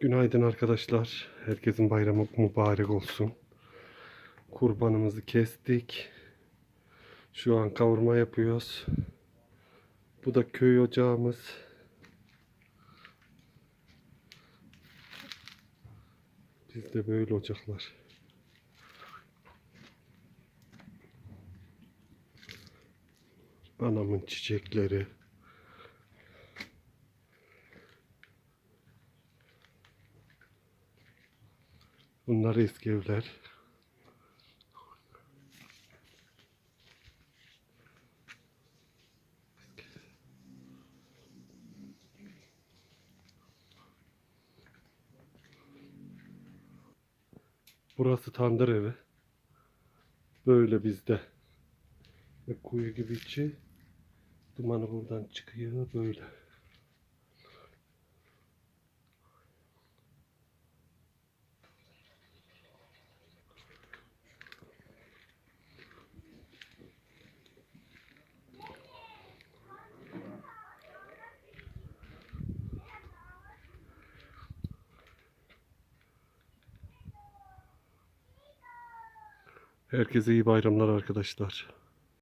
Günaydın arkadaşlar. Herkesin bayramı mübarek olsun. Kurbanımızı kestik. Şu an kavurma yapıyoruz. Bu da köy ocağımız. Bizde böyle ocaklar. Anamın çiçekleri. Bunlar eski evler. Burası tandır evi. Böyle bizde. Ve kuyu gibi içi. Dumanı buradan çıkıyor böyle. Herkese iyi bayramlar arkadaşlar.